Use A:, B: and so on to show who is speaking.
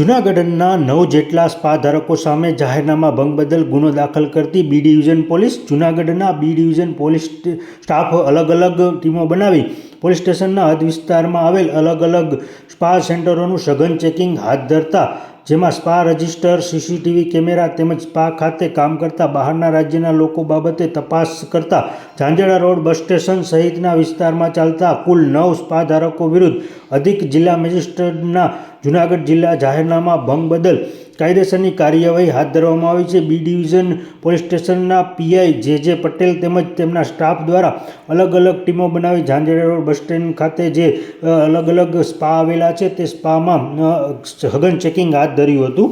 A: જૂનાગઢના નવ જેટલા સ્પા ધારકો સામે જાહેરનામા ભંગ બદલ ગુનો દાખલ કરતી બી ડિવિઝન પોલીસ જૂનાગઢના બી ડિવિઝન પોલીસ સ્ટાફ અલગ અલગ ટીમો બનાવી પોલીસ સ્ટેશનના હદ વિસ્તારમાં આવેલ અલગ અલગ સ્પા સેન્ટરોનું સઘન ચેકિંગ હાથ ધરતા, જેમાં સ્પા રજિસ્ટર, સીસીટીવી કેમેરા તેમજ સ્પા ખાતે કામ કરતા બહારના રાજ્યના લોકો બાબતે તપાસ કરતા ઝાંઝડા રોડ બસ સ્ટેશન સહિતના વિસ્તારમાં ચાલતા કુલ નવ સ્પા ધારકો વિરુદ્ધ અધિક જિલ્લા મેજિસ્ટ્રેટના જૂનાગઢ જિલ્લા જાહેરનામા ભંગ બદલ કાયદેસરની કાર્યવાહી હાથ ધરવામાં આવી છે. બી ડિવિઝન પોલીસ સ્ટેશનના પીઆઈ જે જે પટેલ તેમજ તેમના સ્ટાફ દ્વારા અલગ અલગ ટીમો બનાવી ઝાંઝરા રોડ બસ સ્ટેન્ડ ખાતે જે અલગ અલગ સ્પા આવેલા છે તે સ્પામાં સઘન ચેકિંગ હાથ ધર્યું હતું.